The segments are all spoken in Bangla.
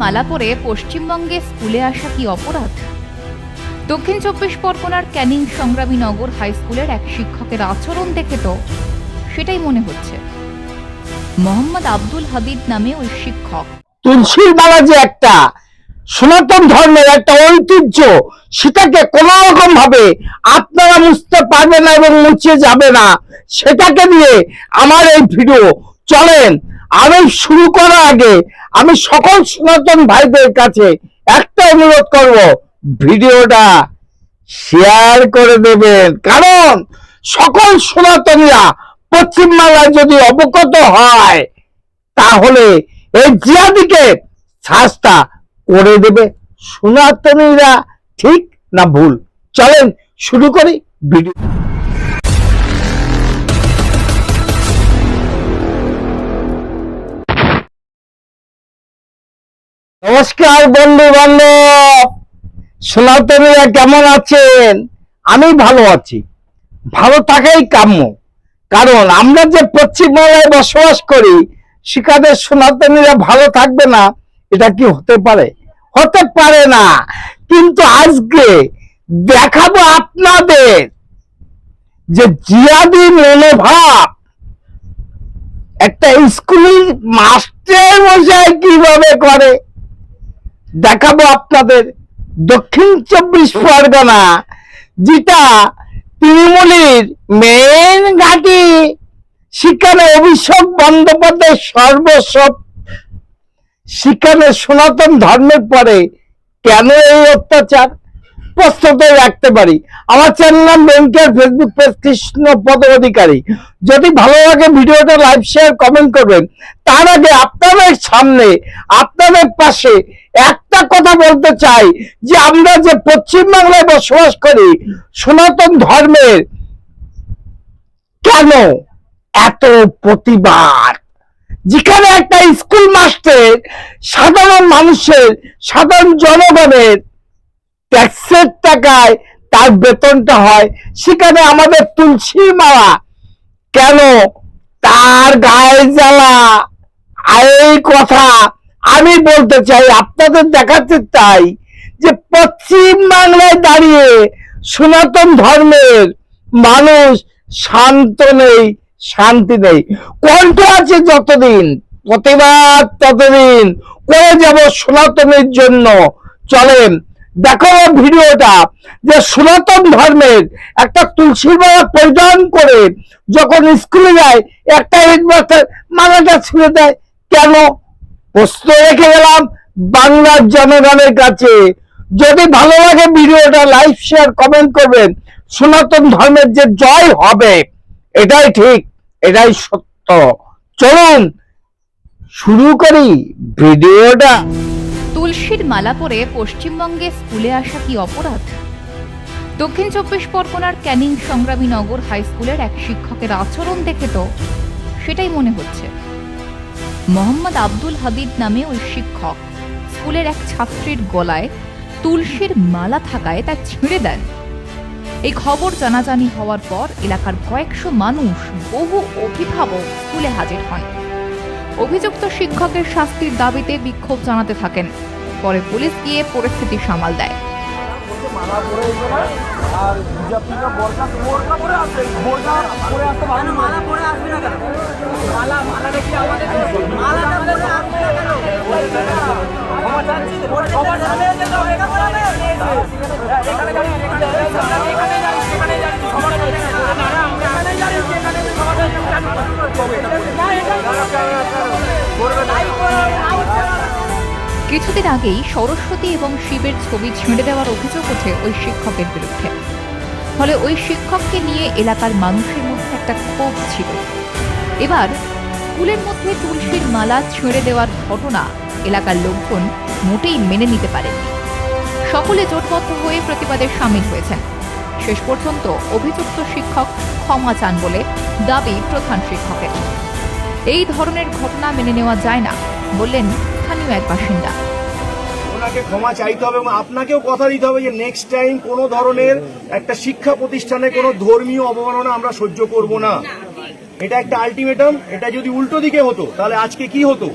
মালা পরে পশ্চিমবঙ্গে স্কুলে আসা কি অপরাধ? দক্ষিণ চব্বিশ পরগনার ক্যানিং সংগ্রামী নগর হাই স্কুলের এক শিক্ষকের আচরণ দেখে তো সেটাই মনে হচ্ছে। মোহাম্মদ আব্দুল হাদিদ নামে ওই শিক্ষক। তুলসীর মালা যে একটা, সনাতন ধর্মের একটা ঐতিহ্য, সেটাকে কোন রকম ভাবে আপনারা মুছতে পারবে না এবং মুছে যাবে না, সেটাকে নিয়ে আমার এই ভিডিও। চলেন আমি শুরু করার আগে আমি সকল সনাতন ভাইদের কাছে একটা অনুরোধ করব, ভিডিওটা শেয়ার করে দেবেন। কারণ সকল সনাতনীরা পশ্চিমবাংলায় যদি অবগত হয়, তাহলে এই জিয়াদিকে শাস্তা করে দেবে। সনাতনীরা ঠিক না ভুল? চলেন শুরু করি ভিডিও। নমস্কার বন্ধু বান্ধব সনাতনীরা কেমন আছেন? আমি ভালো আছি। ভালো থাকাই কাম্য। কারণ আমরা যে পশ্চিমবাংলায় বসবাস করি, সেখানে সনাতনীরা ভালো থাকবে না, এটা কি হতে পারে? হতে পারে না। কিন্তু আজকে দেখাবো আপনাদের যে জিয়াদি মনোভাব একটা স্কুল মাস্টার মশাই কীভাবে করে? দেখাবো আপনাদের দক্ষিণ চব্বিশ পরগনা, যেটা তৃণমূলের মেন ঘাটি। সেখানে অভিষেক বন্দ্যোপাধ্যায় সর্বসব সেখানে সনাতন ধর্মের পরে কেন এই অত্যাচার? প্রস্তুত রাখতে পারি। আমার চ্যানেল নাম ব্যাংকের ফেসবুক পেজ কৃষ্ণ পদ অধিকারী যদি ভালো লাগে ভিডিওটা লাইভ শেয়ার কমেন্ট করবেন। তার আগে আপনাদের সামনে, আপনাদের পাশে একটা কথা বলতে চাই, যে আমরা যে পশ্চিমবাংলায় বসবাস করি, সনাতন ধর্মের কেন এত প্রতিবাদ? যেখানে একটা স্কুল মাস্টার সাধারণ মানুষের, সাধারণ জনগণের ট্যাক্সের টাকায় তার বেতনটা হয়, সেখানে আমাদের তুলসী মালা। কেন? তার গায়ে জ্বালা। এই কথা আমি বলতে চাই, আপনাদের দেখাতে চাই যে পশ্চিম বাংলায় দাঁড়িয়ে সনাতন ধর্মের মানুষ শান্ত নেই, শান্তি নেই। কণ্ঠ আছে যতদিন, প্রতিবাদ ততদিন। করে যাব সনাতনের জন্য। চলেন দেখো ভিডিওটা, যে সনাতন ধর্মের একটা তুলসীর মালা পরিধান করে যখন স্কুলে যায়, একটা হেডমাস্টার মালাটা ছিঁড়ে দেয়, কেন? প্রশ্ন রেখে গেলাম বাংলার জনগণের কাছে। যদি ভালো লাগে ভিডিওটা লাইক শেয়ার কমেন্ট করবেন। সনাতন ধর্মের যে জয় হবে, এটাই ঠিক, এটাই সত্য। চলুন, শুরু করি ভিডিওটা। তুলসীর মালা পরে পশ্চিমবঙ্গে স্কুলে আসা কি অপরাধ? দক্ষিণ চব্বিশ পরগনার ক্যানিং সংগ্রামী নগর হাই স্কুলের এক শিক্ষকের আচরণ দেখে তো সেটাই মনে হচ্ছে। মোহাম্মদ আব্দুল হাদিদ নামে ওই শিক্ষক স্কুলের এক ছাত্রীর গলায় তুলসীর মালা থাকায় তা ছিঁড়ে দেন। এই খবর জানাজানি হওয়ার পর এলাকার কয়েকশো মানুষ বহু অভিভাবক স্কুলে হাজির হন। অভিযুক্ত শিক্ষকের শাস্তির দাবিতে বিক্ষোভ জানাতে থাকেন পরে পুলিশ গিয়ে পরিস্থিতি সামাল দেয় কিছুদিন আগেই সরস্বতী এবং শিবের ছবি ছিঁড়ে দেওয়ার অভিযোগ ওঠে ওই শিক্ষকের বিরুদ্ধে। ফলে ওই শিক্ষককে নিয়ে এলাকার মানুষের মধ্যে একটা ক্ষোভ ছিল। এবার স্কুলের মধ্যে তুলসীর মালা ছিঁড়ে দেওয়ার ঘটনা এলাকার লোকজন মোটেই মেনে নিতে পারেননি। সকলে জোটবদ্ধ হয়ে প্রতিবাদে সামিল হয়েছেন। শেষ পর্যন্ত অভিযুক্ত শিক্ষক ক্ষমা চান বলে দাবি প্রধান শিক্ষকের। এই ধরনের ঘটনা মেনে নেওয়া যায় না বললেন স্থানীয় এক বাসিন্দা। ওনাকে ক্ষমা চাইতে হবে এবং আপনাকেও কথা দিতে হবে যে নেক্সট টাইম কোনো ধরনের একটা শিক্ষা প্রতিষ্ঠানে কোনো ধর্মীয় অবমাননা আমরা সহ্য করব না। এটা একটা আলটিমেটাম এটা যদি উল্টো দিকে হতো, তাহলে আজকে কি হতো?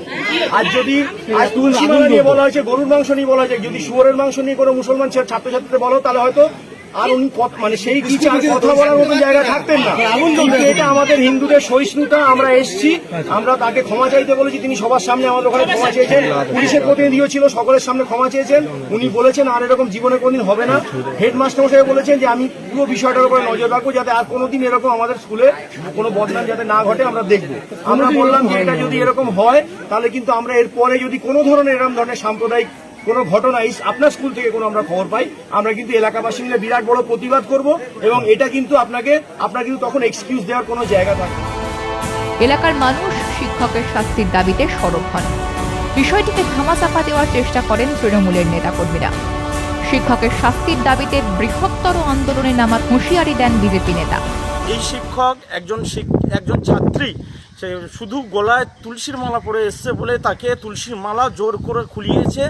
আজ যদি আজ তুলসী নিয়ে বলা হয়েছে, গরুর মাংস নিয়ে বলা হয়েছে, যদি শুয়োরের মাংস নিয়ে কোনো মুসলমান ছাত্রছাত্রীদের বলো, তাহলে হয়তো আর উনি মানে সেই কিছু কথা বলার মতো জায়গা থাকতেন না। এটা আমাদের হিন্দুদের সহিষ্ণুতা আমরা এসছি আমরা তাকে ক্ষমা চাইতে বলেছি তিনি সবার সামনে আমাদের ওখানে ক্ষমা চেয়েছেন। পুলিশের প্রতিনিধিও ছিল সকলের সামনে ক্ষমা চেয়েছেন। উনি বলেছেন আর এরকম জীবনে কোনদিন হবে না। হেডমাস্টার মশাই বলেছেন যে আমি পুরো বিষয়টার উপরে নজর রাখব যাতে আর কোনোদিন এরকম আমাদের স্কুলে কোনো বদনাম যাতে না ঘটে আমরা দেখব। আমরা বললাম যে এটা যদি এরকম হয় তাহলে কিন্তু আমরা এরপরে যদি কোনো ধরনের এরকম ধরনের সাম্প্রদায়িক কোনো ঘটনা এই আপনার স্কুল থেকে কোনো আমরা খবর পাই। আমরা কিন্তু এলাকাবাসী মিলে বিরাট বড় প্রতিবাদ করব এবং এটা কিন্তু আপনাকে আপনার কিন্তু তখন এক্সকিউজ দেওয়ার কোনো জায়গা থাকবে এলাকার মানুষ শিক্ষকের শাস্তির দাবিতে সরব হন। বিষয়টিকে ধামাচাপা দেওয়ার চেষ্টা করেন তৃণমূলের নেতাকর্মীরা। শিক্ষকের শাস্তির দাবিতে বৃহত্তর আন্দোলনে নামার হুঁশিয়ারি দেন বিজেপি নেতা। এই শিক্ষক একজন একজন ছাত্রী সে শুধু গলায় তুলসীর মালা পরে এসছে বলে তাকে তুলসীর মালা জোর করে খুলিয়েছে।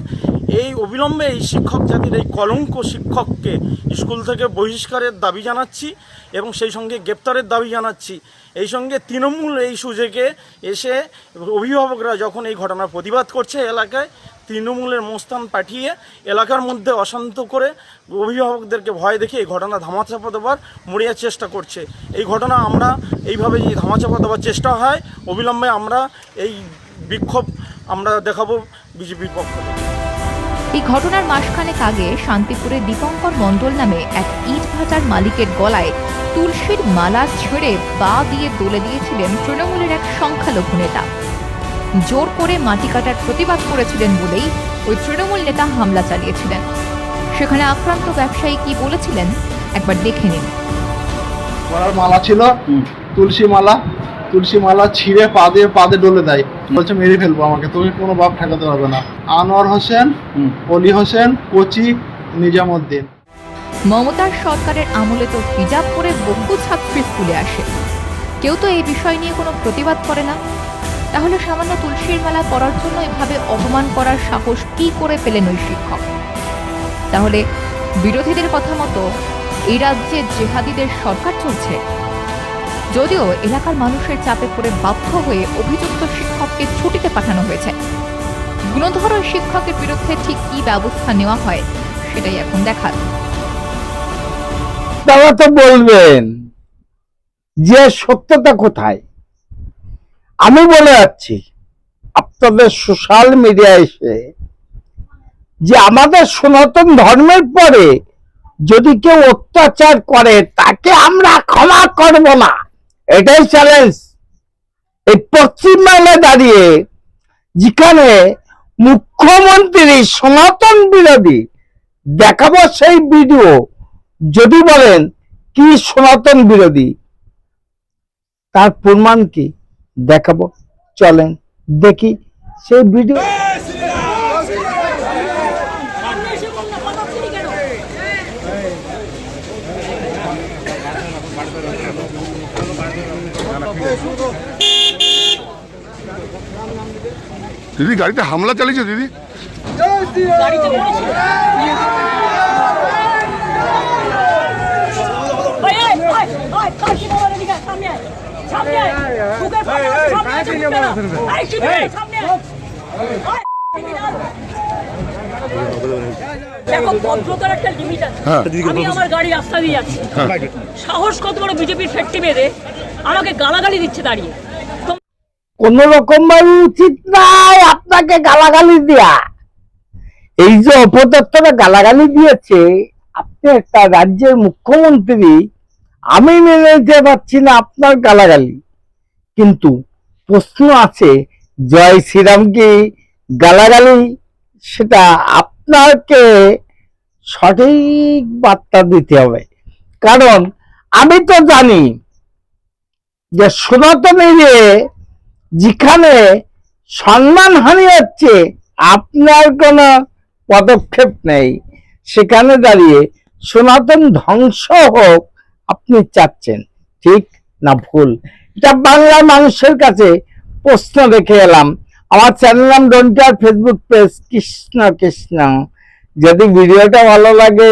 এই অবিলম্বে এই শিক্ষক জাতির এই কলঙ্ক শিক্ষককে স্কুল থেকে বহিষ্কারের দাবি জানাচ্ছি এবং সেই সঙ্গে গ্রেপ্তারের দাবি জানাচ্ছি। এই সঙ্গে তৃণমূল এই সুযোগে এসে অভিভাবকরা যখন এই ঘটনার প্রতিবাদ করছে এলাকায় তৃণমূলের মোস্তান পাঠিয়ে এলাকার মধ্যে অশান্ত করে অভিভাবকদেরকে ভয় দেখে এই ঘটনা ধামাচাপা দেওয়ার মরিয়ার চেষ্টা করছে। এই ঘটনা আমরা এইভাবে যদি ধামাচাপা দেওয়ার চেষ্টা হয়। অবিলম্বে আমরা এই বিক্ষোভ আমরা দেখাবো বিজেপির পক্ষ এই ঘটনার মাসখানেক আগে শান্তিপুরে দীপঙ্কর মণ্ডল নামে এক ইট ভাটার মালিকের গলায় তুলসীর মালা ছেড়ে বা দিয়ে দলে দিয়েছিলেন তৃণমূলের এক সংখ্যালঘু নেতা। জোর করে মাটি কাটার প্রতিবাদ করেছিলেন বলেই ওই তৃণমূল নেতা হামলা চালিয়েছিলেন। সেখানে আক্রান্ত ব্যবসায়ী কি বলেছিলেন একবার দেখে নিন। গলার মালা ছিল তুলসী মালা তুলসী মালা ছিঁড়ে পা দিয়ে পাদে ডলে দেয়। বলছে মেরে ফেলব আমাকে তুমি কোনো বাপ ঠেকাতে পারবে না। আনোয়ার হোসেন অলি হোসেন কোচি নিজামুদ্দিন। মমতার সরকারের আমলে তো হিজাব পরে বহু ছাত্রী স্কুলে আসে। কেউ তো এই বিষয় নিয়ে কোনো প্রতিবাদ করে না। তাহলে সামান্য তুলসীর মালা পরার জন্য এভাবে অপমান করার সাহস কি করে পেলেন ওই শিক্ষক? তাহলে বিরোধীদের কথা মতো এই রাজ্যে জেহাদিদের সরকার চলছে? যদিও এলাকার মানুষের চাপে পড়ে বাধ্য হয়ে অভিযুক্ত শিক্ষককে ছুটিতে পাঠানো হয়েছে। গুণধর ওই শিক্ষকের বিরুদ্ধে ঠিক কি ব্যবস্থা নেওয়া হয় সেটাই এখন দেখার। তারা তো বলবেন যে সত্যতা কোথায়? আমি বলে যাচ্ছি, আপনাদের সোশ্যাল মিডিয়া এসে যে আমাদের সনাতন ধর্মের পরে যদি কেউ অত্যাচার করে, তাকে আমরা ক্ষমা করব না। এটাই চ্যালেঞ্জ এই পশ্চিমবাংলায় দাঁড়িয়ে যেখানে মুখ্যমন্ত্রী সনাতন বিরোধী দেখাবো সেই ভিডিও, যদি বলেন কি সনাতন বিরোধী, তার প্রমাণ কি? দেখাবো। চলেন দেখি সেই ভিডিও দিদি গাড়িতে হামলা চালিয়েছে দিদি। সামনে বুকের সামনে আছে, বুকে না। এই, শিবিরে, সামনে আয়। ওই, criminal। দেখো ভদ্রতার একটা লিমিট আছে। আমি আমার গাড়ি রাস্তা দিয়ে যাচ্ছি। সাহস কত বড় বিজেপির আমাকে গালাগালি দিচ্ছে দাঁড়িয়ে। কোন রকম ভাবে উচিত নাই আপনাকে গালাগালি দেয়া। এই যে অপদত্তরা গালাগালি দিয়েছে আপনি একটা রাজ্যের মুখ্যমন্ত্রী আমি মেনে নিতে পারছি না আপনার গালাগালি। কিন্তু প্রশ্ন আছে, জয় শ্রীরাম কি গালাগালি? সেটা আপনাকে সঠিক বার্তা দিতে হবে। কারণ আমি তো জানি যে সনাতনীরে যেখানে সম্মান সম্মানহানি হচ্ছে, আপনার কোনো পদক্ষেপ নেই। সেখানে দাঁড়িয়ে সনাতন ধ্বংস হোক আপনি চাচ্ছেন ঠিক না ভুল? এটা বাংলা মানুষের কাছে প্রশ্ন রেখে এলাম। আমার চ্যানেল নাম ডোনটার ফেসবুক পেজ কৃষ্ণ কৃষ্ণ। যদি ভিডিওটা ভালো লাগে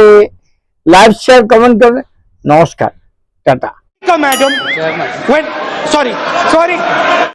লাইভ শেয়ার কমেন্ট করে নমস্কার টাটা। Madam sorry sorry